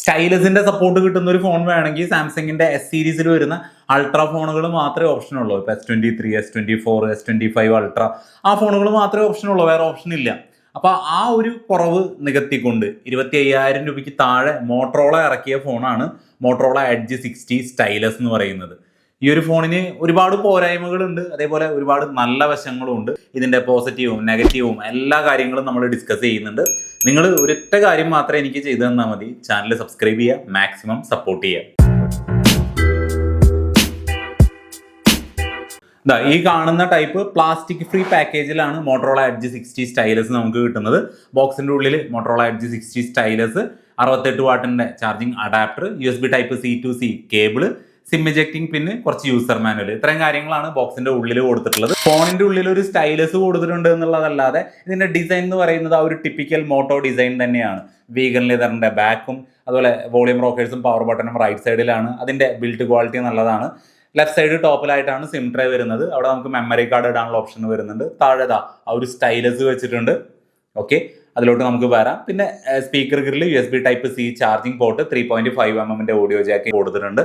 സ്റ്റൈലസിന്റെ support കിട്ടുന്ന ഒരു phone വേണമെങ്കിൽ സാംസങ്ങിന്റെ എസ് സീരീസിൽ വരുന്ന അൾട്രാ ഫോണുകൾ മാത്രമേ ഓപ്ഷൻ ഉള്ളൂ. ഇപ്പൊ S twenty three S twenty four S twenty five ultra ആ ഫോണുകൾ മാത്രമേ ഓപ്ഷൻ ഉള്ളൂ. വേറെ ഓപ്ഷൻ ഇല്ല. അപ്പൊ ആ ഒരു കുറവ് നികത്തിക്കൊണ്ട് ഇരുപത്തി അയ്യായിരം രൂപയ്ക്ക് താഴെ മോട്ടറോള ഇറക്കിയ ഫോണാണ് മോട്ടറോള എഡ്ജ് സിക്സ്റ്റി സ്റ്റൈലസ് എന്ന് പറയുന്നത്. ഈ ഒരു ഫോണിന് ഒരുപാട് പോരായ്മകളുണ്ട്. അതേപോലെ ഒരുപാട് നല്ല വശങ്ങളും ഉണ്ട് ഇതിന്റെ പോസിറ്റീവും നെഗറ്റീവും എല്ലാ കാര്യങ്ങളും നമ്മൾ ഡിസ്കസ് ചെയ്യുന്നുണ്ട്. നിങ്ങൾ ഒരൊറ്റ കാര്യം മാത്രമേ എനിക്ക് ചെയ്തു തന്നാൽ മതി. ചാനൽ സബ്സ്ക്രൈബ് ചെയ്യുക മാക്സിമം സപ്പോർട്ട് ചെയ്യുക. ദാ ഈ കാണുന്ന ടൈപ്പ് പ്ലാസ്റ്റിക് ഫ്രീ പാക്കേജിലാണ് മോട്ടറോള എഡ്ജ് സിക്സ്റ്റി സ്റ്റൈലസ് നമുക്ക് കിട്ടുന്നത്. ബോക്സിന്റെ ഉള്ളിൽ മോട്ടറോള എഡ്ജ് സിക്സ്റ്റി സ്റ്റൈലസ് അറുപത്തെട്ട് വാട്ടിന്റെ charging adapter U S B type C to C cable SIM ejecting പിന്നെ കുറച്ച് യൂസർ മാനുവൽ ഇത്രയും കാര്യങ്ങളാണ് ബോക്സിന്റെ ഉള്ളിൽ കൊടുത്തിട്ടുള്ളത്. ഫോണിന്റെ ഉള്ളിൽ ഒരു സ്റ്റൈലസ് കൊടുത്തിട്ടുണ്ട് എന്നുള്ളതല്ലാതെ ഇതിന്റെ ഡിസൈൻ എന്ന് പറയുന്നത് ആ ഒരു ടിപ്പിക്കൽ മോട്ടോ ഡിസൈൻ തന്നെയാണ്. വീഗൻ ലെതറിന്റെ ബാക്കും അതുപോലെ വോളിയം റോക്കേഴ്സും പവർ ബട്ടണും റൈറ്റ് സൈഡിലാണ് അതിന്റെ ബിൽഡ് ക്വാളിറ്റി നല്ലതാണ്. ലെഫ്റ്റ് സൈഡ് ടോപ്പിലായിട്ടാണ് സിം ട്രേ വരുന്നത്. അവിടെ നമുക്ക് മെമ്മറി കാർഡ് ഇടാനുള്ള ഓപ്ഷൻ വരുന്നുണ്ട്. താഴെതാ ആ ഒരു സ്റ്റൈലസ് വെച്ചിട്ടുണ്ട്. ഓക്കെ അതിലോട്ട് നമുക്ക് വരാം. പിന്നെ speaker grill U S B type C charging port three point five M എമ്മിന്റെ ഓഡിയോ ജാക്കി കൊടുത്തിട്ടുണ്ട്.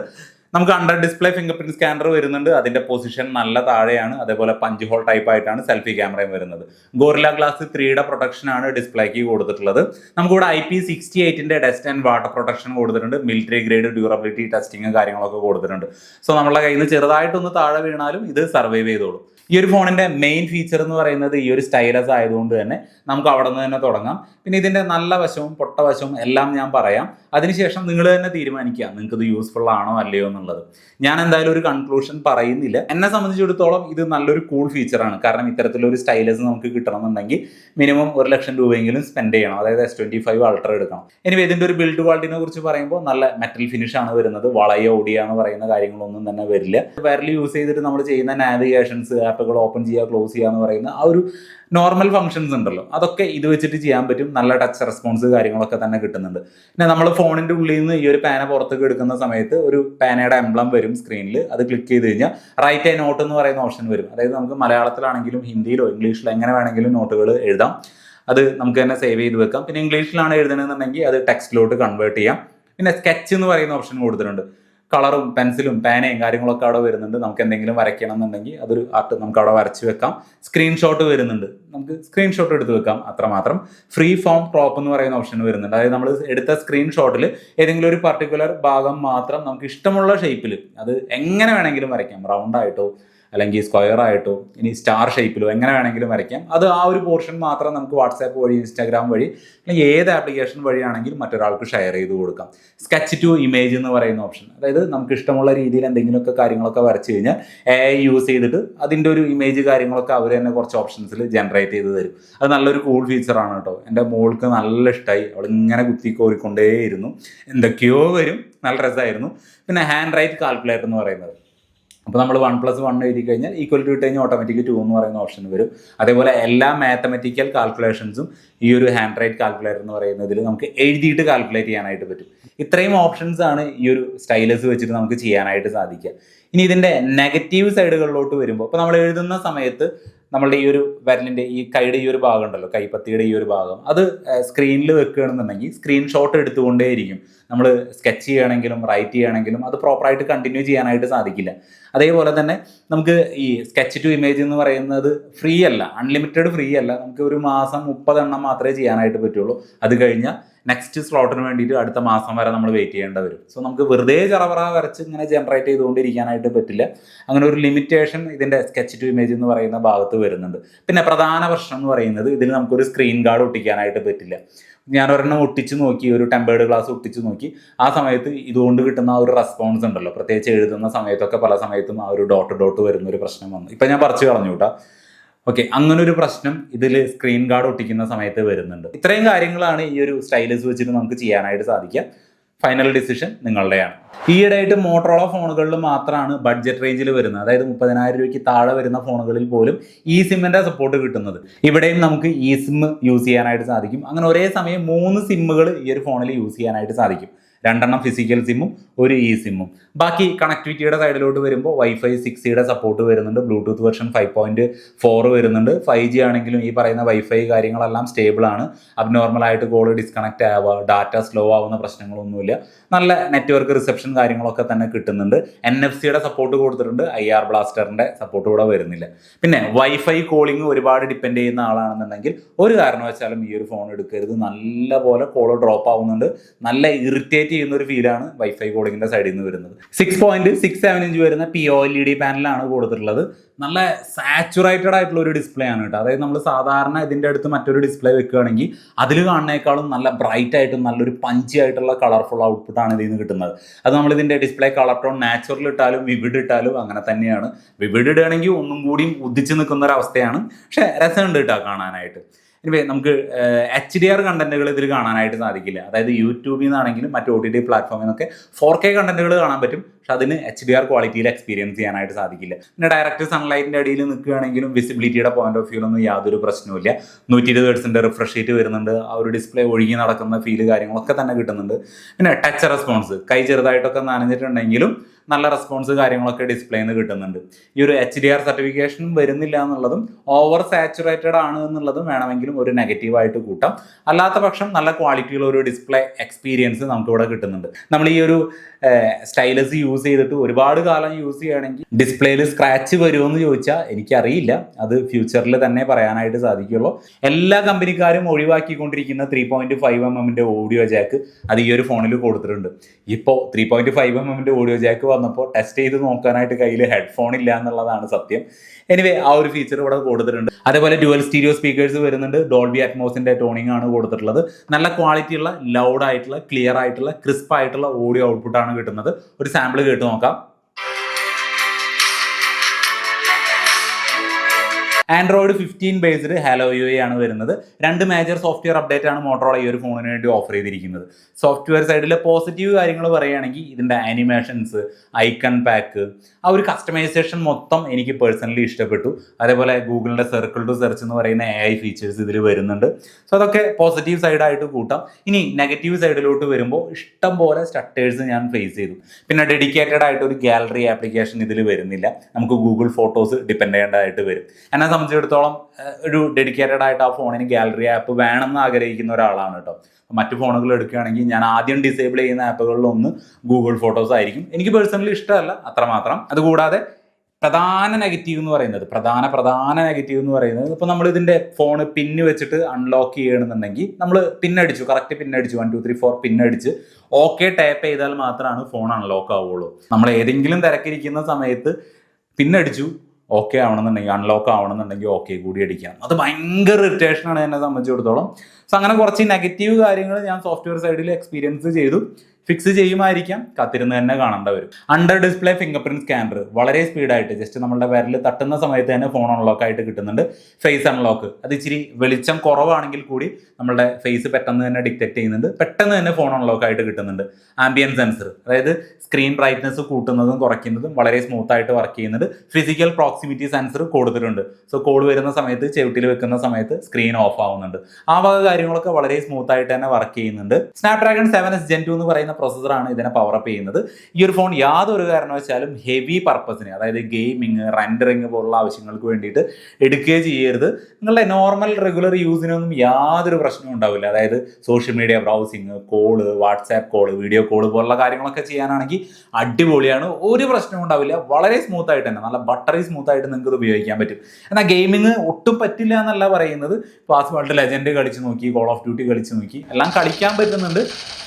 നമുക്ക് under display fingerprint scanner വരുന്നുണ്ട്. അതിന്റെ പൊസിഷൻ നല്ല താഴെയാണ്. അതേപോലെ പഞ്ച് ഹോൾ ടൈപ്പ് ആയിട്ടാണ് സെൽഫി ക്യാമറയും വരുന്നത്. ഗോറില ഗ്ലാസ് ത്രീയുടെ പ്രൊട്ടക്ഷൻ ആണ് ഡിസ്പ്ലേക്ക് കൊടുത്തിട്ടുള്ളത്. നമുക്കിവിടെ ഐ പി സിക്സ്റ്റി എയ്റ്റിന്റെ ഡസ്റ്റ് ആൻഡ് വാട്ടർ പ്രൊട്ടക്ഷൻ കൊടുത്തിട്ടുണ്ട്. മിലിറ്ററി ഗ്രേഡ് ഡ്യൂറബിലിറ്റി ടെസ്റ്റിംഗ് കാര്യങ്ങളൊക്കെ കൊടുത്തിട്ടുണ്ട്. സോ നമ്മളെ കയ്യിൽ നിന്ന് ചെറുതായിട്ടൊന്ന് താഴെ വീണാലും ഇത് സർവൈവ് ചെയ്തോളും. ഈ ഒരു ഫോണിന്റെ മെയിൻ ഫീച്ചർ എന്ന് പറയുന്നത് ഈ ഒരു സ്റ്റൈലസ് ആയതുകൊണ്ട് തന്നെ നമുക്ക് അവിടെ നിന്ന് തന്നെ തുടങ്ങാം. പിന്നെ ഇതിന്റെ നല്ല വശവും പൊട്ട വശവും എല്ലാം ഞാൻ പറയാം. അതിനുശേഷം നിങ്ങൾ തന്നെ തീരുമാനിക്കുക നിങ്ങൾക്ക് ഇത് യൂസ്ഫുൾ ആണോ അല്ലയോ എന്നുള്ളത്. ഞാൻ എന്തായാലും ഒരു കൺക്ലൂഷൻ പറയുന്നില്ല. എന്നെ സംബന്ധിച്ചിടത്തോളം ഇത് നല്ലൊരു കൂൾ ഫീച്ചറാണ് കാരണം ഇത്തരത്തിലൊരു സ്റ്റൈലസ് നമുക്ക് കിട്ടണമെന്നുണ്ടെങ്കിൽ മിനിമം ഒരു ലക്ഷം രൂപയെങ്കിലും സ്പെൻഡ് ചെയ്യണം. അതായത് എസ് ട്വന്റി ഫൈവ് അൾട്ര എടുക്കണം. ഇനി ഇതിന്റെ ഒരു ബിൽഡ് ക്വാളിറ്റിനെ കുറിച്ച് പറയുമ്പോൾ നല്ല മെറ്റൽ ഫിനിഷ് ആണ് വരുന്നത്. വളയ ഓടിയ എന്ന് പറയുന്ന കാര്യങ്ങളൊന്നും തന്നെ വരില്ല. വയറിൽ യൂസ് ചെയ്തിട്ട് നമ്മൾ ചെയ്യുന്ന നാവിഗേഷൻസ് ആപ്പുകൾ ഓപ്പൺ ചെയ്യുക ക്ലോസ് ചെയ്യുക എന്ന് പറയുന്ന ആ ഒരു നോർമൽ ഫംഗ്ഷൻസ് ഉണ്ടല്ലോ. അതൊക്കെ ഇത് വെച്ചിട്ട് ചെയ്യാൻ പറ്റും. നല്ല ടച്ച് റെസ്പോൺസ് കാര്യങ്ങളൊക്കെ തന്നെ കിട്ടുന്നുണ്ട്. പിന്നെ നമ്മൾ ഫോണിന്റെ ഉള്ളിൽ നിന്ന് ഈ ഒരു പാന പുറത്തേക്ക് എടുക്കുന്ന സമയത്ത് ഒരു പാനയുടെ എംബ്ലം വരും സ്ക്രീനിൽ അത് ക്ലിക്ക് ചെയ്ത് കഴിഞ്ഞാൽ റൈറ്റ് ഐ നോട്ട് എന്ന് പറയുന്ന ഓപ്ഷൻ വരും. അതായത് നമുക്ക് മലയാളത്തിലാണെങ്കിലും ഹിന്ദിയിലോ ഇംഗ്ലീഷിലോ എങ്ങനെ വേണമെങ്കിലും നോട്ടുകൾ എഴുതാം. അത് നമുക്ക് തന്നെ സേവ് ചെയ്ത് വെക്കാം. പിന്നെ ഇംഗ്ലീഷിലാണ് എഴുതണമെന്നുണ്ടെങ്കിൽ അത് ടെക്സ്റ്റിലോട്ട് കൺവേർട്ട് ചെയ്യാം. പിന്നെ സ്കെച്ച് എന്ന് പറയുന്ന ഓപ്ഷൻ കൊടുത്തിട്ടുണ്ട്. കളറും പെൻസിലും പേനയും കാര്യങ്ങളൊക്കെ അവിടെ വരുന്നുണ്ട്. നമുക്ക് എന്തെങ്കിലും വരയ്ക്കണം എന്നുണ്ടെങ്കിൽ അതൊരു ആർട്ട് നമുക്ക് അവിടെ വരച്ച് വെക്കാം. സ്ക്രീൻഷോട്ട് വരുന്നുണ്ട്. നമുക്ക് സ്ക്രീൻഷോട്ട് എടുത്ത് വെക്കാം. അത്രമാത്രം ഫ്രീ ഫോം ക്രോപ്പ് എന്ന് പറയുന്ന ഓപ്ഷൻ വരുന്നുണ്ട്. അതായത് നമ്മൾ എടുത്ത സ്ക്രീൻഷോട്ടിൽ ഏതെങ്കിലും ഒരു പർട്ടിക്കുലർ ഭാഗം മാത്രം നമുക്ക് ഇഷ്ടമുള്ള ഷേപ്പിൽ അത് എങ്ങനെ വേണമെങ്കിലും വരയ്ക്കാം. റൗണ്ട് ആയിട്ടോ അല്ലെങ്കിൽ സ്ക്വയർ ആയിട്ടോ ഇനി സ്റ്റാർ ഷേപ്പിലോ എങ്ങനെ വേണമെങ്കിലും വരയ്ക്കാം. അത് ആ ഒരു പോർഷൻ മാത്രം നമുക്ക് വാട്സാപ്പ് വഴി ഇൻസ്റ്റാഗ്രാം വഴി അല്ലെങ്കിൽ ഏത് ആപ്ലിക്കേഷൻ വഴിയാണെങ്കിലും മറ്റൊരാൾക്ക് ഷെയർ ചെയ്ത് കൊടുക്കാം. സ്കെച്ച് ടു ഇമേജ് എന്ന് പറയുന്ന ഓപ്ഷൻ അതായത് നമുക്ക് ഇഷ്ടമുള്ള രീതിയിൽ എന്തെങ്കിലുമൊക്കെ കാര്യങ്ങളൊക്കെ വരച്ച് കഴിഞ്ഞാൽ എ യൂസ് ചെയ്തിട്ട് അതിന്റെ ഒരു ഇമേജ് കാര്യങ്ങളൊക്കെ അവർ തന്നെ കുറച്ച് ഓപ്ഷൻസിൽ ജനറേറ്റ് ചെയ്ത് തരും. അത് നല്ലൊരു കൂൾ ഫീച്ചറാണ് കേട്ടോ. എന്റെ മോൾക്ക് നല്ല ഇഷ്ടമായി അവൾ ഇങ്ങനെ കുത്തി കോരിക്കൊണ്ടേയിരുന്നു. എന്തൊക്കെയോ വരും. നല്ല രസമായിരുന്നു. പിന്നെ ഹാൻഡ് റൈറ്റ് കാൽക്കുലേറ്റർ എന്ന് പറയുന്നത്. അപ്പോൾ നമ്മൾ വൺ പ്ലസ് വൺ എഴുതി കഴിഞ്ഞാൽ ഈക്വൽ ടു ഇട്ട് കഴിഞ്ഞാൽ ഓട്ടോമാറ്റിക് ടു എന്ന് പറയുന്ന ഓപ്ഷൻ വരും. അതേപോലെ എല്ലാ മാത്തമെറ്റിക്കൽ കാൽക്കുലേഷൻസും ഈ ഒരു ഹാൻഡ് റൈറ്റ് കാൽക്കുലേറ്റർ എന്ന് പറയുന്നതിൽ നമുക്ക് എഴുതിയിട്ട് കാൽക്കുലേറ്റ് ചെയ്യാനായിട്ട് പറ്റും. ഇത്രയും ഓപ്ഷൻസ് ആണ് ഈ ഒരു സ്റ്റൈലസ് വെച്ചിട്ട് നമുക്ക് ചെയ്യാനായിട്ട് സാധിക്കുക. ഇനി ഇതിന്റെ നെഗറ്റീവ് സൈഡുകളിലോട്ട് വരുമ്പോൾ ഇപ്പോൾ നമ്മൾ എഴുതുന്ന സമയത്ത് നമ്മളുടെ ഈ ഒരു വിരലിന്റെ ഈ കൈയുടെ ഈ ഒരു ഭാഗം ഉണ്ടല്ലോ കൈപ്പത്തിയുടെ ഈ ഒരു ഭാഗം. അത് സ്ക്രീനിൽ വെക്കുകയാണെന്നുണ്ടെങ്കിൽ സ്ക്രീൻഷോട്ട് എടുത്തുകൊണ്ടേയിരിക്കും. നമ്മൾ സ്കെച്ച് ചെയ്യണമെങ്കിലും റൈറ്റ് ചെയ്യണമെങ്കിലും അത് പ്രോപ്പറായിട്ട് കണ്ടിന്യൂ ചെയ്യാനായിട്ട് സാധിക്കില്ല. അതേപോലെ തന്നെ നമുക്ക് ഈ സ്കെച്ച് ടു ഇമേജ് എന്ന് പറയുന്നത് ഫ്രീ അല്ല അൺലിമിറ്റഡ് ഫ്രീ അല്ല. നമുക്ക് ഒരു മാസം മുപ്പതെണ്ണം മാത്രമേ ചെയ്യാനായിട്ട് പറ്റുള്ളൂ. അത് കഴിഞ്ഞാൽ നെക്സ്റ്റ് സ്ലോട്ടിന് വേണ്ടിയിട്ട് അടുത്ത മാസം വരെ നമ്മൾ വെയിറ്റ് ചെയ്യേണ്ടി വരും. സോ നമുക്ക് വെറുതെ ചറവറ വരച്ച് ഇങ്ങനെ ജനറേറ്റ് ചെയ്തുകൊണ്ടിരിക്കാനായിട്ട് പറ്റില്ല. അങ്ങനെ ഒരു ലിമിറ്റേഷൻ ഇതിന്റെ സ്കെച്ച് ടു ഇമേജ് എന്ന് പറയുന്ന ഭാഗത്ത് വരുന്നുണ്ട്. പിന്നെ പ്രധാന പ്രശ്നം എന്ന് പറയുന്നത് ഇതിൽ നമുക്കൊരു സ്ക്രീൻ ഗാർഡ് ഒട്ടിക്കാനായിട്ട് പറ്റില്ല. ഞാൻ ഒരെണ്ണം ഒട്ടിച്ച് നോക്കി ഒരു ടെമ്പേർഡ് ഗ്ലാസ് ഒട്ടിച്ച് നോക്കി. ആ സമയത്ത് ഇതുകൊണ്ട് കിട്ടുന്ന ആ ഒരു റെസ്പോൺസ് ഉണ്ടല്ലോ. പ്രത്യേകിച്ച് എഴുതുന്ന സമയത്തൊക്കെ പല സമയത്തും ആ ഒരു ഡോട്ട് ഡോട്ട് വരുന്ന ഒരു പ്രശ്നം വന്നു. ഇപ്പം ഞാൻ പറിച്ചു കളഞ്ഞു കേട്ടോ ഓക്കെ അങ്ങനെ ഒരു പ്രശ്നം ഇതിൽ സ്ക്രീൻ ഗാർഡ് ഒട്ടിക്കുന്ന സമയത്ത് വരുന്നുണ്ട്. ഇത്രയും കാര്യങ്ങളാണ് ഈ ഒരു സ്റ്റൈലസ് വെച്ചിട്ട് നമുക്ക് ചെയ്യാനായിട്ട് സാധിക്കുക. ഫൈനൽ ഡിസിഷൻ നിങ്ങളുടെയാണ്. ഈയിടെയായിട്ട് മോട്ടറോള ഫോണുകളിൽ മാത്രമാണ് ബഡ്ജറ്റ് റേഞ്ചിൽ വരുന്നത്. അതായത് മുപ്പതിനായിരം രൂപയ്ക്ക് താഴെ വരുന്ന ഫോണുകളിൽ പോലും ഈ സിമ്മിന്റെ സപ്പോർട്ട് കിട്ടുന്നത്. ഇവിടെയും നമുക്ക് ഇ സിം യൂസ് ചെയ്യാനായിട്ട് സാധിക്കും. അങ്ങനെ ഒരേ സമയം മൂന്ന് സിമ്മുകൾ ഈ ഒരു ഫോണിൽ യൂസ് ചെയ്യാനായിട്ട് സാധിക്കും. രണ്ടെണ്ണം ഫിസിക്കൽ സിമ്മും ഒരു ഇ സിമ്മും ബാക്കി കണക്ടിവിറ്റിയുടെ സൈഡിലോട്ട് വരുമ്പോൾ വൈഫൈ സിക്സ് സിയുടെ സപ്പോർട്ട് വരുന്നുണ്ട് Bluetooth version five point four വരുന്നുണ്ട്. ഫൈവ് ജി ആണെങ്കിലും ഈ പറയുന്ന വൈഫൈ കാര്യങ്ങളെല്ലാം സ്റ്റേബിൾ ആണ്. അബ്നോർമൽ ആയിട്ട് കോൾ ഡിസ്കണക്ട് ആവുക ഡാറ്റ സ്ലോ ആവുന്ന പ്രശ്നങ്ങളൊന്നുമില്ല. നല്ല നെറ്റ്വർക്ക് റിസപ്ഷൻ കാര്യങ്ങളൊക്കെ തന്നെ കിട്ടുന്നുണ്ട്. എൻ എഫ് സിയുടെ സപ്പോർട്ട് കൊടുത്തിട്ടുണ്ട് ഐ ആർ ബ്ലാസ്റ്ററിന്റെ സപ്പോർട്ട് കൂടെ വരുന്നില്ല. പിന്നെ വൈഫൈ കോളിംഗ് ഒരുപാട് ഡിപ്പെൻഡ് ചെയ്യുന്ന ആളാണെന്നുണ്ടെങ്കിൽ ഒരു കാരണവശാലും ഈ ഒരു ഫോൺ എടുക്കരുത്. നല്ല പോലെ കോൾ ഡ്രോപ്പ് ആവുന്നുണ്ട്. നല്ല ഇറിറ്റേറ്റ് ചെയ്യുന്ന ഒരു ഫീലാണ് വൈഫൈ കോളിങ്ങിന്റെ സൈഡിൽ നിന്ന് വരുന്നത്. Six point six seven inch വരുന്ന P O L E D പാനലാണ് കൊടുത്തിട്ടുള്ളത്. നല്ല സാച്ചുറേറ്റഡ് ആയിട്ടുള്ള ഒരു ഡിസ്പ്ലേ ആണ് കേട്ടോ. അതായത് നമ്മൾ സാധാരണ ഇതിന്റെ അടുത്ത് മറ്റൊരു ഡിസ്പ്ലേ വെക്കുകയാണെങ്കിൽ അതിൽ കാണുന്നേക്കാളും നല്ല ബ്രൈറ്റ് ആയിട്ടും നല്ലൊരു പഞ്ചി ആയിട്ടുള്ള കളർഫുൾ ഔട്ട്പുട്ട് ആണ് ഇതിൽ നിന്ന് കിട്ടുന്നത്. അത് നമ്മൾ ഇതിന്റെ ഡിസ്പ്ലേ കളർ ടോൺ നാച്ചുറൽ ഇട്ടാലും വിവിഡ് ഇട്ടാലും അങ്ങനെ തന്നെയാണ്. വിവിഡ് ഇടുകയാണെങ്കിൽ ഒന്നും കൂടിയും ഉദിച്ച് നിൽക്കുന്ന ഒരു അവസ്ഥയാണ്. പക്ഷേ രസമുണ്ട് കേട്ടോ കാണാനായിട്ട്. ഇനി നമുക്ക് എച്ച് ഡി ആർ കണ്ടന്റുകൾ ഇതിൽ കാണാനായിട്ട് സാധിക്കില്ല. അതായത് യൂട്യൂബിൽ നിന്നാണെങ്കിലും മറ്റു ഒ ടി ടി പ്ലാറ്റ്ഫോമിൽ നിന്നൊക്കെ ഫോർ കെ കണ്ടന്റുകൾ കാണാൻ പറ്റും. പക്ഷെ അതിന് എച്ച് ഡി ആർ ക്വാളിറ്റിയിൽ എക്സ്പീരിയൻസ് ചെയ്യാനായിട്ട് സാധിക്കില്ല. പിന്നെ ഡയറക്റ്റ് സൺലൈറ്റിന്റെ അടിയിൽ നിൽക്കുകയാണെങ്കിലും വിസിബിലിറ്റിയുടെ പോയിന്റ് ഓഫ് വ്യൂലൊന്നും യാതൊരു പ്രശ്നവുമില്ല നൂറ്റി ഇരുപത് ഹെഡ്സിന്റെ റിഫ്രഷ് റേറ്റ് വരുന്നുണ്ട്. ആ ഒരു ഡിസ്പ്ലേ ഒഴുകി നടക്കുന്ന ഫീൽ കാര്യങ്ങളൊക്കെ തന്നെ കിട്ടുന്നുണ്ട്. പിന്നെ ടച്ച് റെസ്പോൺസ് കൈ ചെറുതായിട്ടൊക്കെ നനഞ്ഞിട്ടുണ്ടെങ്കിലും നല്ല റെസ്പോൺസ് കാര്യങ്ങളൊക്കെ ഡിസ്പ്ലേയിൽ നിന്ന് കിട്ടുന്നുണ്ട്. ഈ ഒരു എച്ച് ഡി ആർ സർട്ടിഫിക്കേഷൻ വരുന്നില്ല എന്നുള്ളതും ഓവർ സാച്ചുറേറ്റഡ് ആണ് എന്നുള്ളതും വേണമെങ്കിലും ഒരു നെഗറ്റീവായിട്ട് കൂട്ടാം. അല്ലാത്ത പക്ഷം നല്ല ക്വാളിറ്റിയുള്ള ഒരു ഡിസ്പ്ലേ എക്സ്പീരിയൻസ് നമുക്ക് ഇവിടെ കിട്ടുന്നുണ്ട്. നമ്മൾ ഈ ഒരു സ്റ്റൈലസ് യൂസ് ചെയ്തിട്ട് ഒരുപാട് കാലം യൂസ് ചെയ്യുകയാണെങ്കിൽ ഡിസ്പ്ലേയിൽ സ്ക്രാച്ച് വരുമെന്ന് ചോദിച്ചാൽ എനിക്കറിയില്ല. അത് ഫ്യൂച്ചറിൽ തന്നെ പറയാനായിട്ട് സാധിക്കുള്ളൂ. എല്ലാ കമ്പനിക്കാരും ഒഴിവാക്കിക്കൊണ്ടിരിക്കുന്ന ത്രീ പോയിന്റ് ഫൈവ് എം എമ്മിന്റെ ഓഡിയോ ജാക്ക് അത് ഈ ഒരു ഫോണിൽ കൊടുത്തിട്ടുണ്ട്. ഇപ്പോൾ ത്രീ പോയിന്റ് ഫൈവ് എം എമ്മിന്റെ ഓഡിയോ ജാക്ക് വന്നപ്പോൾ ടെസ്റ്റ് ചെയ്ത് നോക്കാനായിട്ട് കയ്യിൽ ഹെഡ്ഫോൺ ഇല്ല എന്നുള്ളതാണ് സത്യം. എനിവേ ആ ഒരു ഫീച്ചർ ഇവിടെ കൊടുത്തിട്ടുണ്ട്. അതേപോലെ ഡ്യുവൽ സ്റ്റീരിയോ സ്പീക്കേഴ്സ് വരുന്നുണ്ട്. ഡോൾബി അറ്റ്മോസിന്റെ ടോണിംഗ് ആണ് കൊടുത്തിട്ടുള്ളത്. നല്ല ക്വാളിറ്റി ഉള്ള ലൗഡ് ആയിട്ടുള്ള ക്ലിയർ ആയിട്ടുള്ള ക്രിസ്പ് ആയിട്ടുള്ള ഓഡിയോ ഔട്ട്പുട്ട് ആണ് കിട്ടുന്നത്. ഒരു സാമ്പിൾ കേട്ട് നോക്കാം. Android fifteen based hello U I ആണ് വരുന്നത്. രണ്ട് മേജർ സോഫ്റ്റ്വെയർ അപ്ഡേറ്റ് ആണ് മോട്ടോറോള ഈ ഒരു ഫോണിന് വേണ്ടി ഓഫർ ചെയ്തിരിക്കുന്നത്. സോഫ്റ്റ്വെയർ സൈഡിലെ പോസിറ്റീവ് കാര്യങ്ങൾ പറയുകയാണെങ്കിൽ ഇതിന്റെ ആനിമേഷൻസ് ഐക്കൺ പാക്ക് ആ ഒരു കസ്റ്റമൈസേഷൻ മൊത്തം എനിക്ക് പേഴ്സണലി ഇഷ്ടപ്പെട്ടു. അതേപോലെ ഗൂഗിളിന്റെ സർക്കിൾ ടു സെർച്ച് എന്ന് പറയുന്ന എ ഐ ഫീച്ചേഴ്സ് ഇതിൽ വരുന്നുണ്ട്. സോ അതൊക്കെ പോസിറ്റീവ് സൈഡായിട്ട് കൂട്ടാം. ഇനി നെഗറ്റീവ് സൈഡിലോട്ട് വരുമ്പോൾ ഇഷ്ടം പോലെ സ്റ്റട്ടേഴ്സ് ഞാൻ ഫേസ് ചെയ്തു. പിന്നെ ഡെഡിക്കേറ്റഡ് ആയിട്ട് ഒരു ഗാലറി ആപ്ലിക്കേഷൻ ഇതിൽ വരുന്നില്ല. നമുക്ക് ഗൂഗിൾ ഫോട്ടോസ് ഡിപ്പെൻഡ് ചെയ്യേണ്ടതായിട്ട് വരും. എന്നെ സംബന്ധിച്ചിടത്തോളം ഒരു ഡെഡിക്കേറ്റഡ് ആയിട്ട് ആ ഫോണിന് ഗാലറി ആപ്പ് വേണമെന്ന് ആഗ്രഹിക്കുന്ന ഒരാളാണ് കേട്ടോ. മറ്റു ഫോണുകൾ എടുക്കുകയാണെങ്കിൽ ഞാൻ ആദ്യം ഡിസേബിൾ ചെയ്യുന്ന ആപ്പുകളിൽ ഒന്ന് ഗൂഗിൾ ഫോട്ടോസ് ആയിരിക്കും. എനിക്ക് പേഴ്സണലി ഇഷ്ടമല്ല അത്രമാത്രം അതുകൂടാതെ പ്രധാന നെഗറ്റീവ് എന്ന് പറയുന്നത് പ്രധാന പ്രധാന നെഗറ്റീവ് എന്ന് പറയുന്നത് ഇപ്പോൾ നമ്മൾ ഇതിന്റെ ഫോൺ പിന്ന് വെച്ചിട്ട് അൺലോക്ക് ചെയ്യണമെന്നുണ്ടെങ്കിൽ നമ്മൾ പിന്നടിച്ചു കറക്റ്റ് പിന്നടിച്ചു വൺ ടു ത്രീ ഫോർ പിന്നടിച്ച് ഓക്കെ ടാപ്പ് ചെയ്താൽ മാത്രമാണ് ഫോൺ അൺലോക്ക് ആവുള്ളൂ. നമ്മൾ ഏതെങ്കിലും തിരക്കിരിക്കുന്ന സമയത്ത് പിന്നടിച്ചു ഓക്കെ ആവണമെന്നുണ്ടെങ്കിൽ അൺലോക്ക് ആവണമെന്നുണ്ടെങ്കിൽ ഓക്കെ കൂടി അടിക്കാം. അത് ഭയങ്കര ഇറിറ്റേഷൻ ആണ് എന്നെ സംബന്ധിച്ചിടത്തോളം. സോ അങ്ങനെ കുറച്ച് നെഗറ്റീവ് കാര്യങ്ങൾ ഞാൻ സോഫ്റ്റ്വെയർ സൈഡിൽ എക്സ്പീരിയൻസ് ചെയ്തു. ഫിക്സ് ചെയ്യുമായിരിക്കാം. കാത്തിരുന്ന് തന്നെ കാണേണ്ട വരും. Under display fingerprint scanner വളരെ സ്പീഡായിട്ട് ജസ്റ്റ് നമ്മുടെ വിരൽ തട്ടുന്ന സമയത്ത് തന്നെ ഫോൺ അൺലോക്ക് ആയിട്ട് കിട്ടുന്നുണ്ട്. ഫേസ് അൺലോക്ക് അത് ഇച്ചിരി വെളിച്ചം കുറവാണെങ്കിൽ കൂടി നമ്മുടെ ഫേസ് പെട്ടെന്ന് തന്നെ ഡിറ്റക്ട് ചെയ്യുന്നുണ്ട്. പെട്ടെന്ന് തന്നെ ഫോൺ അൺലോക്ക് ആയിട്ട് കിട്ടുന്നുണ്ട്. ആംബിയൻ സെൻസർ അതായത് സ്ക്രീൻ ബ്രൈറ്റ്നസ് കൂട്ടുന്നതും കുറയ്ക്കുന്നതും വളരെ സ്മൂത്ത് ആയിട്ട് വർക്ക് ചെയ്യുന്നുണ്ട്. ഫിസിക്കൽ പ്രോക്സിമിറ്റി സെൻസർ കൊടുത്തിട്ടുണ്ട്. സോ കോൾ വരുന്ന സമയത്ത് ചെവിട്ടിൽ വെക്കുന്ന സമയത്ത് സ്ക്രീൻ ഓഫ് ആവുന്നുണ്ട്. ആ വക കാര്യങ്ങളൊക്കെ വളരെ സ്മൂത്ത് ആയിട്ട് തന്നെ വർക്ക് ചെയ്യുന്നുണ്ട്. Snapdragon seven S Gen two എന്ന് പറയുന്ന പ്രോസസ്സറാണ് ഇതിനെ പവറപ്പ് ചെയ്യുന്നത്. ഈ ഒരു ഫോൺ യാതൊരു കാരണവശാലും ഹെവി പർപ്പസിന് അതായത് ഗെയിമിങ് റെൻഡറിങ് പോലുള്ള ആവശ്യങ്ങൾക്ക് വേണ്ടിയിട്ട് എടുക്കുകയോ ചെയ്യരുത്. നിങ്ങളുടെ നോർമൽ റെഗുലർ യൂസിനൊന്നും യാതൊരു പ്രശ്നവും ഉണ്ടാവില്ല. അതായത് social media browsing call WhatsApp call video call പോലുള്ള കാര്യങ്ങളൊക്കെ ചെയ്യാനാണെങ്കിൽ അടിപൊളിയാണ്. ഒരു പ്രശ്നവും ഉണ്ടാവില്ല. വളരെ സ്മൂത്ത് ആയിട്ട് തന്നെ നല്ല ബട്ടറി സ്മൂത്ത് ആയിട്ട് നിങ്ങൾക്ക് ഇത് ഉപയോഗിക്കാൻ പറ്റും. എന്നാൽ ഗെയിമിങ് ഒട്ടും പറ്റില്ല എന്നല്ല പറയുന്നത്. പാസ്വേൾഡ് ലെജൻഡ് കളിച്ച് നോക്കി കോൾ ഓഫ് ഡ്യൂട്ടി കളിച്ച് നോക്കി എല്ലാം കളിക്കാൻ പറ്റുന്നുണ്ട്.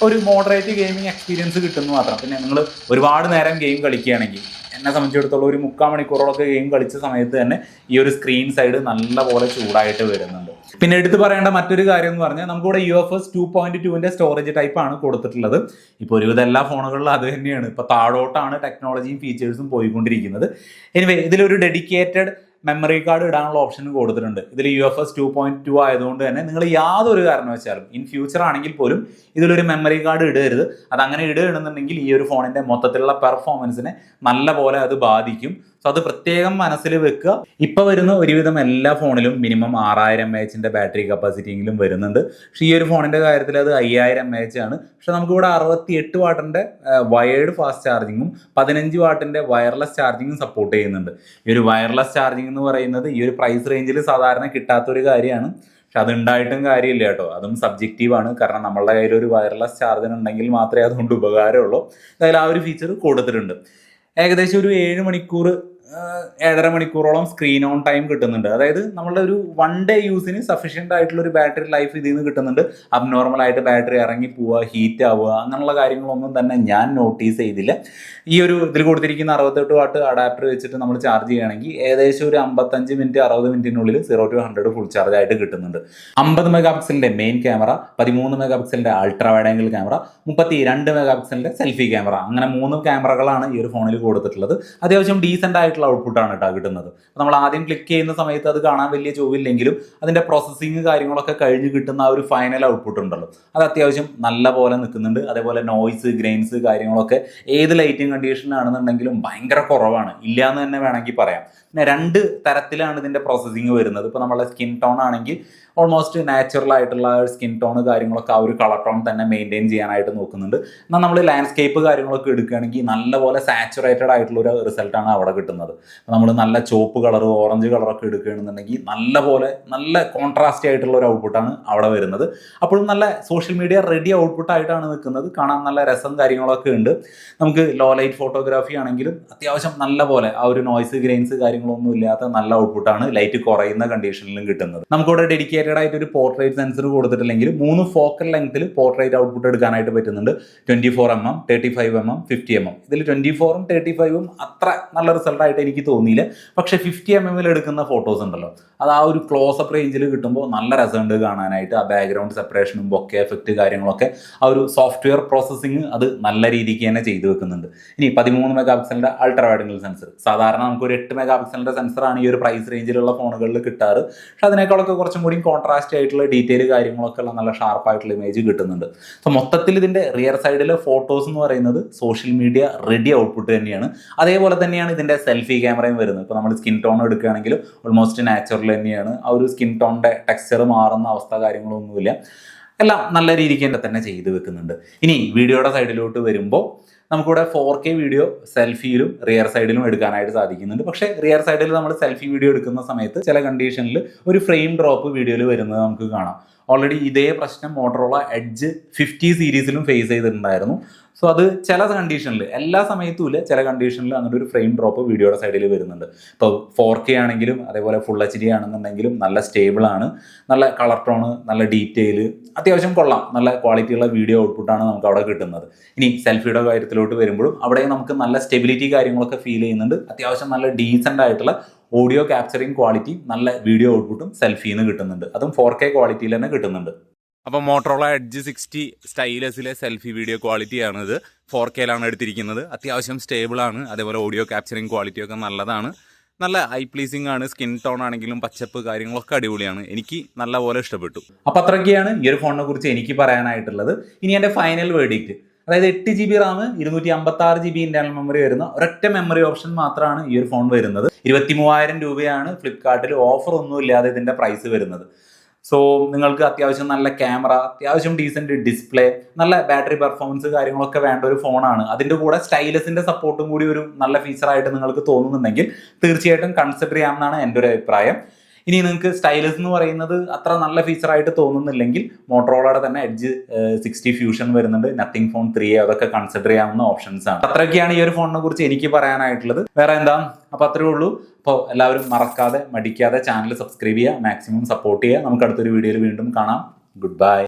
ഒരു മോഡറേറ്റ് ഗെയിമിംഗ് എക്സ്പീരിയൻസ് കിട്ടുന്നു മാത്രം. പിന്നെ നിങ്ങൾ ഒരുപാട് നേരം ഗെയിം കളിക്കുകയാണെങ്കിൽ എന്നെ സംബന്ധിച്ചിടത്തോളം ഒരു മുക്കാൽ മണിക്കൂറോളൊക്കെ ഗെയിം കളിച്ച സമയത്ത് തന്നെ ഈ ഒരു സ്ക്രീൻ സൈഡ് നല്ലപോലെ ചൂടായിട്ട് വരുന്നുണ്ട്. പിന്നെ എടുത്തു പറയേണ്ട മറ്റൊരു കാര്യം എന്ന് പറഞ്ഞാൽ നമുക്കിവിടെ U F S two point ടുവിന്റെ സ്റ്റോറേജ് ടൈപ്പ് ആണ് കൊടുത്തിട്ടുള്ളത്. ഇപ്പോൾ ഒരുവിധ എല്ലാ ഫോണുകളിലും അത് തന്നെയാണ്. ഇപ്പോൾ താഴോട്ടാണ് ടെക്നോളജിയും ഫീച്ചേഴ്സും പോയിക്കൊണ്ടിരിക്കുന്നത്. എനിവേ ഇതിലൊരു ഡെഡിക്കേറ്റഡ് മെമ്മറി കാർഡ് ഇടാനുള്ള ഓപ്ഷൻ കൊടുത്തിട്ടുണ്ട്. ഇതിൽ U F S two point two ആയതുകൊണ്ട് തന്നെ നിങ്ങൾ യാതൊരു കാരണവശാലും ഇൻ ഫ്യൂച്ചർ ആണെങ്കിൽ പോലും ഇതിലൊരു മെമ്മറി കാർഡ് ഇടരുത്. അത് അങ്ങനെ ഇടുകയാണെന്നുണ്ടെങ്കിൽ ഈ ഒരു ഫോണിന്റെ മൊത്തത്തിലുള്ള പെർഫോമൻസിനെ നല്ല പോലെ അത് ബാധിക്കും. സോ അത് പ്രത്യേകം മനസ്സിൽ വെക്കുക. ഇപ്പൊ വരുന്ന ഒരുവിധം എല്ലാ ഫോണിലും മിനിമം ആറായിരം എം എച്ചിന്റെ ബാറ്ററി കപ്പാസിറ്റി എങ്കിലും വരുന്നുണ്ട്. പക്ഷേ ഈ ഒരു ഫോണിന്റെ കാര്യത്തിൽ അത് അയ്യായിരം എം എച്ച് ആണ്. പക്ഷെ നമുക്കിവിടെ അറുപത്തി എട്ട് വാട്ടിന്റെ വയേർഡ് ഫാസ്റ്റ് ചാർജിങ്ങും പതിനഞ്ച് വാട്ടിന്റെ വയർലെസ് ചാർജിങ്ങും സപ്പോർട്ട് ചെയ്യുന്നുണ്ട്. ഈ ഒരു വയർലെസ് ചാർജിങ് എന്ന് പറയുന്നത് ഈ ഒരു പ്രൈസ് റേഞ്ചിൽ സാധാരണ കിട്ടാത്ത ഒരു കാര്യമാണ്. പക്ഷെ അത് ഉണ്ടായിട്ടും കാര്യമില്ല കേട്ടോ. അതും സബ്ജക്റ്റീവ് ആണ്. കാരണം നമ്മളുടെ കയ്യിൽ ഒരു വയർലെസ് ചാർജർ ഉണ്ടെങ്കിൽ മാത്രമേ അതുകൊണ്ട് ഉപകാരമുള്ളൂ. എന്തായാലും ആ ഒരു ഫീച്ചർ കൊടുത്തിട്ടുണ്ട് ഏകദേശം ഒരു ഏഴ് മണിക്കൂർ ഏഴര മണിക്കൂറോളം സ്ക്രീൻ ഓൺ ടൈം കിട്ടുന്നുണ്ട്. അതായത് നമ്മളുടെ ഒരു വൺ ഡേ യൂസിന് സഫീഷ്യന്റ് ആയിട്ടുള്ള ഒരു ബാറ്ററി ലൈഫ് ഇതിൽ നിന്ന് കിട്ടുന്നുണ്ട്. അബ്നോർമൽ ആയിട്ട് ബാറ്ററി ഇറങ്ങി പോവുക ഹീറ്റ് ആവുക അങ്ങനെയുള്ള കാര്യങ്ങളൊന്നും തന്നെ ഞാൻ നോട്ടീസ് ചെയ്തില്ല. ഈ ഒരു ഇതിൽ കൊടുത്തിരിക്കുന്ന അറുപത്തെട്ട് വാട്ട് അഡാപ്റ്റർ വെച്ചിട്ട് നമ്മൾ ചാർജ് ചെയ്യുകയാണെങ്കിൽ ഏകദേശം ഒരു അമ്പത്തഞ്ച് മിനിറ്റ് അറുപത് മിനിറ്റിനുള്ളിൽ zero to hundred full charge ആയിട്ട് കിട്ടുന്നുണ്ട്. അമ്പത് മെഗാ പിക്സലിന്റെ മെയിൻ ക്യാമറ പതിമൂന്ന് മെഗാ പിക്സലിന്റെ അൾട്രാ വൈഡ് ആംഗിൾ ക്യാമറ മുപ്പത്തി രണ്ട് മെഗാ പിക്സലിന്റെ സെൽഫി ക്യാമറ അങ്ങനെ മൂന്ന് ക്യാമറകളാണ് ഈ ഒരു ഫോണിൽ കൊടുത്തിട്ടുള്ളത്. അത്യാവശ്യം ഡീസെന്റ് ആയിട്ടുള്ള ഔട്ട്പുട്ടാണ് കേട്ടോ കിട്ടുന്നത്. നമ്മൾ ആദ്യം ക്ലിക്ക് ചെയ്യുന്ന സമയത്ത് അത് കാണാൻ വലിയ ചൊവ്വില്ലെങ്കിലും അതിന്റെ പ്രോസസ്സിങ് കാര്യങ്ങളൊക്കെ കഴിഞ്ഞ് കിട്ടുന്ന ആ ഒരു ഫൈനൽ ഔട്ട്പുട്ട് ഉണ്ടല്ലോ. അത് അത്യാവശ്യം നല്ല പോലെ നിൽക്കുന്നുണ്ട്. അതേപോലെ നോയ്സ് ഗ്രെയിൻസ് കാര്യങ്ങളൊക്കെ ഏത് ലൈറ്റിംഗ് കണ്ടീഷനാണെന്നുണ്ടെങ്കിലും ഭയങ്കര കുറവാണ്. ഇല്ല എന്ന് തന്നെ വേണമെങ്കിൽ പറയാം. പിന്നെ രണ്ട് തരത്തിലാണ് ഇതിന്റെ പ്രോസസ്സിങ് വരുന്നത്. ഇപ്പോൾ നമ്മളെ സ്കിൻ ടോൺ ആണെങ്കിൽ ഓൾമോസ്റ്റ് നാച്ചുറൽ ആയിട്ടുള്ള സ്കിൻ ടോൺ കാര്യങ്ങളൊക്കെ ആ ഒരു കളർ ടോൺ തന്നെ മെയിന്റെയിൻ ചെയ്യാനായിട്ട് നോക്കുന്നുണ്ട്. എന്നാൽ നമ്മൾ ലാൻഡ്സ്കേപ്പ് കാര്യങ്ങളൊക്കെ എടുക്കുകയാണെങ്കിൽ നല്ലപോലെ സാച്ചുറേറ്റഡ് ആയിട്ടുള്ള ഒരു റിസൾട്ടാണ് അവിടെ കിട്ടുന്നത്. നമ്മൾ നല്ല ചോപ്പ് കളർ ഓറഞ്ച് കളറൊക്കെ എടുക്കുകയാണെന്നുണ്ടെങ്കിൽ നല്ലപോലെ നല്ല കോൺട്രാസ്റ്റ് ആയിട്ടുള്ള ഒരു ഔട്ട്പുട്ടാണ് അവിടെ വരുന്നത്. അപ്പോഴും നല്ല സോഷ്യൽ മീഡിയ റെഡി ഔട്ട്പുട്ട് ആയിട്ടാണ് നിൽക്കുന്നത്. കാണാൻ നല്ല രസം കാര്യങ്ങളൊക്കെ ഉണ്ട്. നമുക്ക് ലോ ലൈറ്റ് ഫോട്ടോഗ്രാഫി ആണെങ്കിലും അത്യാവശ്യം നല്ല പോലെ ആ ഒരു നോയ്സ് ഗ്രെയിൻസ് കാര്യങ്ങളൊന്നും ഇല്ലാത്ത നല്ല ഔട്ട്പുട്ടാണ് ലൈറ്റ് കുറയുന്ന കണ്ടീഷനിലും കിട്ടുന്നത്. നമുക്കിവിടെ ഡെഡിക്കേറ്റഡ് ആയിട്ട് ഒരു പോർട്രേറ്റ് സെൻസർ കൊടുത്തിട്ടില്ലെങ്കിൽ മൂന്ന് ഫോക്കൽ ലെങ്ത്തിൽ പോർട്രേറ്റ് ഔട്ട്പുട്ട് എടുക്കാനായിട്ട് പറ്റുന്നുണ്ട്. Twenty four M M thirty five M M fifty M M ഇതിൽ ട്വന്റി ഫോറും തേർട്ടി ഫൈവും അത്ര നല്ല റിസൾട്ട് ആയിട്ട് എനിക്ക് തോന്നിയില്ല. പക്ഷേ ഫിഫ്റ്റി എം എമ്മിൽ എടുക്കുന്ന ഫോട്ടോസ് ഉണ്ടല്ലോ. അത് ആ ഒരു ക്ലോസപ്പ് റേഞ്ചിൽ കിട്ടുമ്പോൾ നല്ല രസമുണ്ട് കാണാനായിട്ട് ആ ബാക്ക്ഗ്രൗണ്ട് സെപ്പറേഷനും ബൊക്കെ എഫക്റ്റ് കാര്യങ്ങളൊക്കെ ആ ഒരു സോഫ്റ്റ്വെയർ പ്രോസസ്സിങ് അത് നല്ല രീതിക്ക് തന്നെ ചെയ്തു വെക്കുന്നുണ്ട്. ഇനി പതിമൂന്ന് മെഗാ പിക്സലിന്റെ അൾട്രാ വൈഡ് സെൻസർ സാധാരണ നമുക്ക് ഒരു എട്ട് മെഗാ പിക്സലിന്റെ സെൻസറാണ് ഈ ഒരു പ്രൈസ് റേഞ്ചിലുള്ള ഫോണുകളിൽ കിട്ടാറ്. പക്ഷെ അതിനേക്കാളൊക്കെ കുറച്ചും കൂടി കോൺട്രാസ്റ്റ് ആയിട്ടുള്ള ഡീറ്റെയിൽ കാര്യങ്ങളൊക്കെ ഉള്ള നല്ല ഷാർപ്പായിട്ടുള്ള ഇമേജ് കിട്ടുന്നുണ്ട്. സോ മൊത്തത്തിൽ ഇതിന്റെ റിയർ സൈഡിലെ ഫോട്ടോസ് എന്ന് പറയുന്നത് സോഷ്യൽ മീഡിയ റെഡി ഔട്ട്പുട്ട് തന്നെയാണ്. അതേപോലെ തന്നെയാണ് ഇതിന്റെ സെൽഫി ക്യാമറയും വരുന്നത്. ഇപ്പോൾ നമ്മൾ സ്കിൻ ടോൺ എടുക്കുകയാണെങ്കിലും ഓൾമോസ്റ്റ് നാച്ചുറൽ തന്നെയാണ്. ആ ഒരു സ്കിൻ ടോണിന്റെ ടെക്സ്ചർ മാറുന്ന അവസ്ഥ കാര്യങ്ങളൊന്നുമില്ല. എല്ലാം നല്ല രീതിക്ക് തന്നെ ചെയ്തു വെക്കുന്നുണ്ട്. ഇനി വീഡിയോയുടെ സൈഡിലോട്ട് വരുമ്പോൾ നമുക്കിവിടെ ഫോർ കെ വീഡിയോ സെൽഫിയിലും റിയർ സൈഡിലും എടുക്കാനായിട്ട് സാധിക്കുന്നുണ്ട്. പക്ഷേ റിയർ സൈഡിൽ നമ്മൾ സെൽഫി വീഡിയോ എടുക്കുന്ന സമയത്ത് ചില കണ്ടീഷനിൽ ഒരു ഫ്രെയിം ഡ്രോപ്പ് വീഡിയോയിൽ വരുന്നത് നമുക്ക് കാണാം. ഓൾറെഡി ഇതേ പ്രശ്നം മോട്ടറോള എഡ്ജ് ഫിഫ്റ്റി സീരീസിലും ഫേസ് ചെയ്തിട്ടുണ്ടായിരുന്നു. സോ അത് ചില കണ്ടീഷനിൽ എല്ലാ സമയത്തും ഇല്ല. ചില കണ്ടീഷനിൽ അങ്ങനെ ഒരു ഫ്രെയിം ഡ്രോപ്പ് വീഡിയോയുടെ സൈഡിൽ വരുന്നുണ്ട്. ഇപ്പോൾ ഫോർ കെ ആണെങ്കിലും അതേപോലെ ഫുൾ എച്ച് ഡി ആണെന്നുണ്ടെങ്കിലും നല്ല സ്റ്റേബിൾ ആണ്. നല്ല കളർ ടോണ് നല്ല ഡീറ്റെയിൽ അത്യാവശ്യം കൊള്ളാം. നല്ല ക്വാളിറ്റിയുള്ള വീഡിയോ ഔട്ട്പുട്ടാണ് നമുക്ക് അവിടെ കിട്ടുന്നത്. ഇനി സെൽഫിയുടെ കാര്യത്തിലോട്ട് വരുമ്പോഴും അവിടെ നമുക്ക് നല്ല സ്റ്റെബിലിറ്റി കാര്യങ്ങളൊക്കെ ഫീൽ ചെയ്യുന്നുണ്ട്. അത്യാവശ്യം നല്ല ഡീസന്റ് ആയിട്ടുള്ള ഓഡിയോ ക്യാപ്ചറിങ് ക്വാളിറ്റി നല്ല വീഡിയോ ഔട്ട്പുട്ടും സെൽഫിയിൽ നിന്ന് കിട്ടുന്നുണ്ട്. അതും ഫോർ കെ ക്വാളിറ്റിയിൽ തന്നെ കിട്ടുന്നുണ്ട്. അപ്പോൾ മോട്ടറോള എഡ്ജ് സിക്സ്റ്റി സ്റ്റൈലസിലെ സെൽഫി വീഡിയോ ക്വാളിറ്റിയാണ് ഇത് ഫോർ കെയിലാണ് എടുത്തിരിക്കുന്നത്. അത്യാവശ്യം സ്റ്റേബിളാണ് അതേപോലെ ഓഡിയോ ക്യാപ്ചറിങ് ക്വാളിറ്റി ഒക്കെ നല്ലതാണ്. നല്ല ഐ പ്ലീസിംഗ് ആണ്. സ്കിൻ ടോൺ ആണെങ്കിലും പച്ചപ്പ് കാര്യങ്ങളൊക്കെ അടിപൊളിയാണ്. എനിക്ക് നല്ല പോലെ ഇഷ്ടപ്പെട്ടു. അപ്പോൾ അത്രയൊക്കെയാണ് ഈ ഒരു ഫോണിനെ കുറിച്ച് എനിക്ക് പറയാനായിട്ടുള്ളത്. ഇനി എന്റെ ഫൈനൽ വേർഡിക്റ്റ് അതായത് എട്ട് ജി ബി റാം ഇരുന്നൂറ്റി അമ്പത്തി ആറ് ജി ബി ഇന്റർണൽ മെമ്മറി വരുന്ന ഒരൊറ്റ മെമ്മറി ഓപ്ഷൻ മാത്രമാണ് ഈ ഒരു ഫോൺ വരുന്നത്. ഇരുപത്തി മൂവായിരം രൂപയാണ് ഫ്ലിപ്കാർട്ടിൽ ഓഫർ ഒന്നും ഇല്ലാതെ ഇതിന്റെ പ്രൈസ് വരുന്നത്. സോ നിങ്ങൾക്ക് അത്യാവശ്യം നല്ല ക്യാമറ അത്യാവശ്യം ഡീസെന്റ് ഡിസ്പ്ലേ നല്ല ബാറ്ററി പെർഫോമൻസ് കാര്യങ്ങളൊക്കെ വേണ്ട ഒരു ഫോണാണ് അതിന്റെ കൂടെ സ്റ്റൈലസിന്റെ സപ്പോർട്ടും കൂടി ഒരു നല്ല ഫീച്ചറായിട്ട് നിങ്ങൾക്ക് തോന്നുന്നുണ്ടെങ്കിൽ തീർച്ചയായിട്ടും കൺസിഡർ ചെയ്യാമെന്നാണ് എന്റെ ഒരു അഭിപ്രായം. ഇനി നിങ്ങൾക്ക് സ്റ്റൈലസ് എന്ന് പറയുന്നത് അത്ര നല്ല ഫീച്ചറായിട്ട് തോന്നുന്നില്ലെങ്കിൽ മോട്ടറോളയുടെ തന്നെ എഡ്ജ് സിക്സ്റ്റി ഫ്യൂഷൻ വരുന്നുണ്ട്. നത്തിങ് ഫോൺ ത്രീ അതൊക്കെ കൺസിഡർ ചെയ്യാവുന്ന ഓപ്ഷൻസ് ആണ്. അത്രയൊക്കെയാണ് ഈ ഒരു ഫോണിനെ കുറിച്ച് എനിക്ക് പറയാനായിട്ടുള്ളത്. വേറെ എന്താ? അപ്പൊ അത്രേ ഉള്ളൂ. അപ്പോൾ എല്ലാവരും മറക്കാതെ മടിക്കാതെ ചാനൽ സബ്സ്ക്രൈബ് ചെയ്യുക മാക്സിമം സപ്പോർട്ട് ചെയ്യുക. നമുക്ക് അടുത്തൊരു വീഡിയോയിൽ വീണ്ടും കാണാം. Good bye